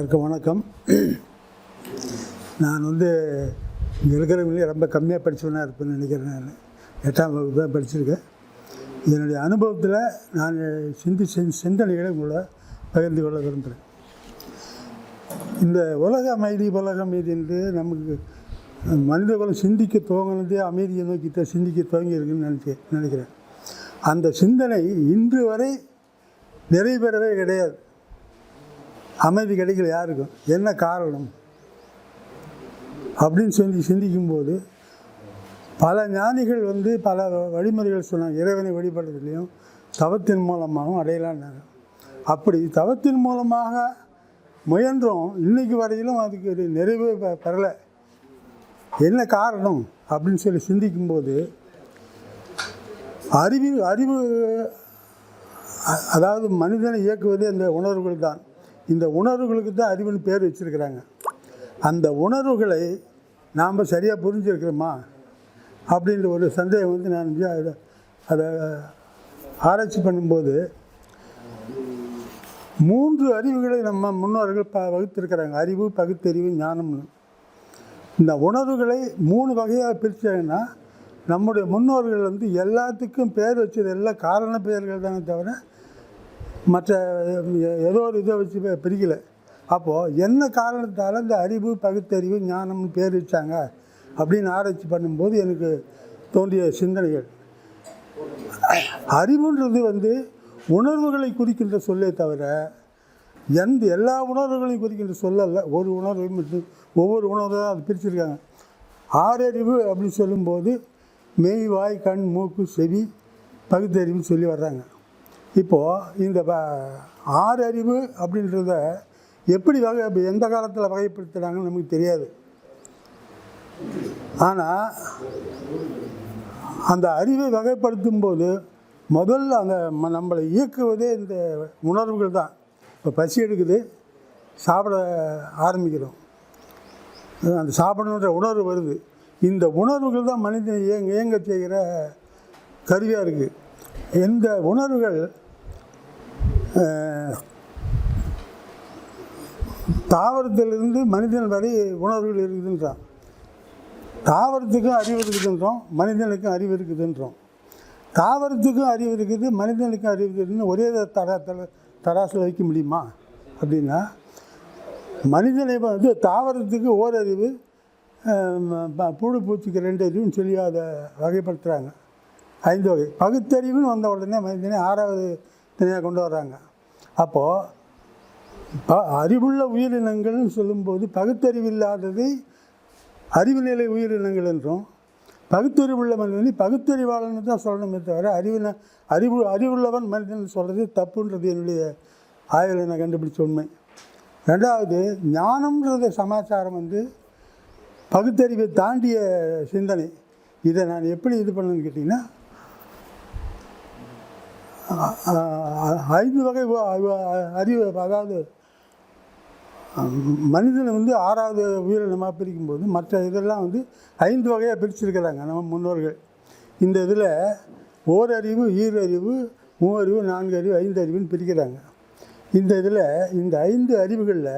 எல்லாருக்கும் வணக்கம். நான் வந்து இங்கே இருக்கிறவங்களே ரொம்ப கம்மியாக படித்தவனாக இருப்பேன்னு நினைக்கிறேன் நான். எட்டாம் வகுப்பு தான் படிச்சிருக்கேன். என்னுடைய அனுபவத்தில் நான் சிந்தி சிந்தனைகளை உங்களை பகிர்ந்து கொள்ள விரும்புகிறேன் இந்த உலக அமைதி உலக அமைதி என்று நமக்கு மனித குலம் சிந்திக்க துவங்கினதே அமைதியை நோக்கித்தான் சிந்திக்க துவங்கி இருக்குன்னு நினைக்க நினைக்கிறேன். அந்த சிந்தனை இன்று வரை நிறைவேறவே கிடையாது. அமைதி கிடைக்கல யாருக்கும் என்ன காரணம்? அப்படின்னு சொல்லி சிந்திக்கும்போது பல ஞானிகள் வந்து பல வழிமுறைகள் சொன்னாங்க. இறைவனை வழிபடுறதுலையும் தவத்தின் மூலமாகவும் அடையலான்னாங்க. அப்படி தவத்தின் மூலமாக முயன்றோம். இன்னைக்கு வரையிலும் அதுக்கு ஒரு நிறைவே பெறலை. என்ன காரணம்? அப்படின்னு சொல்லி சிந்திக்கும்போது அறிவு அறிவு அதாவது மனிதனை இயக்குவது அந்த உணர்வுகள் தான் இந்த உணர்வுகளுக்கு தான் அறிவுன்னு பேர் வச்சுருக்கிறாங்க. அந்த உணர்வுகளை நாம் சரியாக புரிஞ்சிருக்கிறோமா? அப்படின்ற ஒரு சந்தேகம் வந்து நான் அதை அதை ஆராய்ச்சி பண்ணும்போது மூன்று அறிவுகளை நம்ம முன்னோர்கள் ப வகுத்திருக்கிறாங்க. அறிவு பகுத்தறிவு ஞானம்னு. இந்த உணர்வுகளை மூணு வகையாக பிரித்தாங்கன்னா நம்முடைய முன்னோர்கள் வந்து எல்லாத்துக்கும் பேர் வச்சது எல்லாம் காரண பெயர்கள் தானே தவிர மற்ற ஏதோ ஒரு இதை வச்சு பிரிக்கலை. அப்போது என்ன காரணத்தால் இந்த அறிவு பகுத்தறிவு ஞானம்னு பேர் வச்சாங்க அப்படின்னு ஆராய்ச்சி பண்ணும்போது எனக்கு தோன்றிய சிந்தனைகள். அறிவுன்றது வந்து உணர்வுகளை குறிக்கின்ற சொல்லே தவிர எந்த எல்லா உணர்வுகளையும் குறிக்கின்ற சொல்லல்ல. ஒரு உணர்வு மட்டும் ஒவ்வொரு உணர்வு அது பிரிச்சிருக்காங்க. ஆறறிவு அப்படின்னு சொல்லும்போது மெய் வாய் கண் மூக்கு செவி பகுத்தறிவுன்னு சொல்லி வர்றாங்க. இப்போது இந்த ஆறு அறிவு அப்படின்றத எப்படி வகை எந்த காலத்தில் வகைப்படுத்துகிறாங்கன்னு நமக்கு தெரியாது. ஆனால் அந்த அறிவை வகைப்படுத்தும் போது முதல்ல அந்த ம- நம்மளை இயக்குவதே இந்த உணர்வுகள் தான். இப்போ பசி எடுக்குது சாப்பிட ஆரம்பிக்கிறோம். அந்த சாப்பிடணுன்ற உணர்வு வருது. இந்த உணர்வுகள் தான் மனிதனை இயங்க இயங்க செய்கிற கருவியாக இருக்குது இந்த உணர்வுகள் தாவரத்திலிருந்து மனிதன் வரை உணர்வுகள் இருக்குதுன்றான். தாவரத்துக்கும் அறிவு இருக்குதுன்றோம் மனிதனுக்கும் அறிவு இருக்குதுன்றோம். தாவரத்துக்கும் அறிவு இருக்குது மனிதனுக்கும் அறிவு இருக்குதுன்னு ஒரே தரா தர தராசில் வைக்க முடியுமா? அப்படின்னா மனிதனை வந்து தாவரத்துக்கு ஓரறிவு ப- புழு பூச்சிக்கு ரெண்டு அறிவுன்னு சொல்லி அதை வகைப்படுத்துகிறாங்க ஐந்து வகை பகுத்தறிவுன்னு வந்த உடனே மனிதனை ஆறாவது தனியாக கொண்டு வர்றாங்க. அப்போது அறிவுள்ள உயிரினங்கள்னு சொல்லும்போது பகுத்தறிவில்லாததை அறிவு நிலை உயிரினங்கள் என்றும் பகுத்தறிவுள்ள மனிதனை பகுத்தறிவாளன்னு தான் சொல்லணுமே தவிர அறிவின அறிவு அறிவுள்ளவன் மனிதன் சொல்கிறது தப்புன்றது என்னுடைய ஆய்வில் நான் கண்டுபிடிச்ச உண்மை. ரெண்டாவது ஞானம்ன்றது சமாச்சாரம் வந்து பகுத்தறிவை தாண்டிய சிந்தனை. இதை நான் எப்படி இது பண்ணணும்னு கேட்டிங்கன்னா ஐந்து வகை அறிவு அதாவது மனிதனை வந்து ஆறாவது உயிரினமாக பிரிக்கும்போது மற்ற இதெல்லாம் வந்து ஐந்து வகையாக பிரிச்சிருக்கிறாங்க நம்ம முன்னோர்கள். இந்த இதில் ஓரறிவு ஈரறிவு மூவறிவு நான்கு அறிவு ஐந்து அறிவுன்னு பிரிக்கிறாங்க. இந்த இதில் இந்த ஐந்து அறிவுகளில்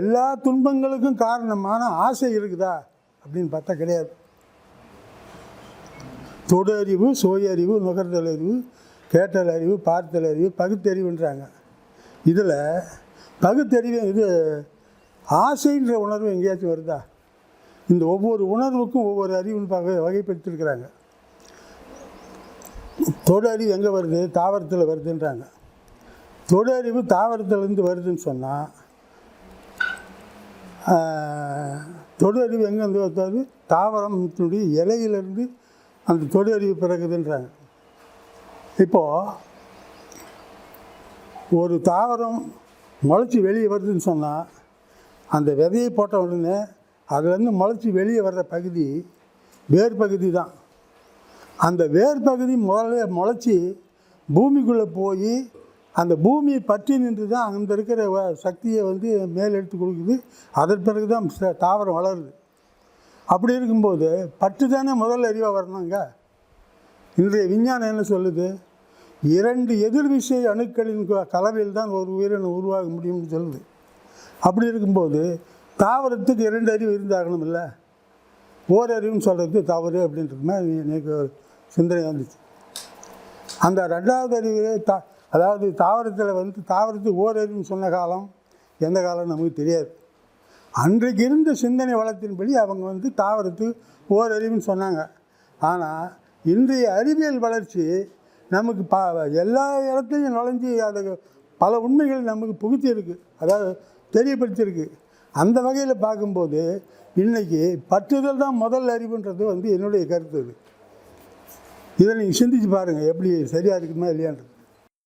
எல்லா துன்பங்களுக்கும் காரணமான ஆசை இருக்குதா அப்படின்னு பார்த்தா கிடையாது. தொடு அறிவு சுய அறிவு நுகர்தல் அறிவு கேட்டல் அறிவு பார்த்தல் அறிவு பகுத்தறிவுன்றாங்க. இதில் பகுத்தறிவு இது ஆசைன்ற உணர்வு எங்கேயாச்சும் வருதா? இந்த ஒவ்வொரு உணர்வுக்கும் ஒவ்வொரு அறிவுன்னு வகை வகைப்படுத்திருக்கிறாங்க. தொடு அறிவு எங்கே வருது? தாவரத்தில் வருதுன்றாங்க. தொடு அறிவு தாவரத்துலேருந்து வருதுன்னு சொன்னால் தொடு அறிவு எங்கேருந்து வருது தாவரத்தினுடைய இலையிலேருந்து அந்த தொடு அறிவு பிறகுதுன்றாங்க. இப்போது ஒரு தாவரம் முளைச்சி வெளியே வருதுன்னு சொன்னால் அந்த விதையை போட்ட உடனே அதுலேருந்து முளைச்சி வெளியே வர்ற பகுதி வேர் பகுதி தான். அந்த வேர் பகுதி முதல்ல முளைச்சி பூமிக்குள்ளே போய் அந்த பூமியை பற்றி நின்று தான் அங்கே இருக்கிற வ- சக்தியை வந்து மேல் எடுத்து கொடுக்குது அதன் பிறகு தான் ச- தாவரம் வளருது. அப்படி இருக்கும்போது பற்று தானே முதல் அறிவாக வரணுங்க? இன்றைய விஞ்ஞானம் என்ன சொல்லுது? இரண்டு எதிர்விசை அணுக்களின் கலவையில் தான் ஒரு உயிரினம் உருவாக முடியும்னு சொல்லுது. அப்படி இருக்கும்போது தாவரத்துக்கு இரண்டு அறிவு இருந்தாகணும் இல்லை? ஓரறிவுன்னு சொல்கிறது தவறு அப்படின்றது எனக்கு ஒரு சிந்தனை வந்துச்சு. அந்த ரெண்டாவது அறிவு தா அதாவது தாவரத்தில் வந்து தாவரத்துக்கு ஓரறிவுன்னு சொன்ன காலம் எந்த காலம் நமக்கு தெரியாது. அன்றைக்கு இருந்த சிந்தனை வளத்தின்படி அவங்க வந்து தாவரத்துக்கு ஓரறிவுன்னு சொன்னாங்க. ஆனால் இன்றைய அறிவியல் வளர்ச்சி நமக்கு ப எல்லா இடத்துலையும் நுழைஞ்சி அதை பல உண்மைகள் நமக்கு புகுத்தியிருக்கு. அதாவது தெரியப்படுத்தியிருக்கு. அந்த வகையில் பார்க்கும்போது இன்றைக்கி பற்றுதல் தான் முதல் அறிவுன்றது வந்து என்னுடைய கருத்து இது. இதை நீங்கள் சிந்திச்சு பாருங்கள் எப்படி சரியாக இருக்குமா இல்லையான்றது.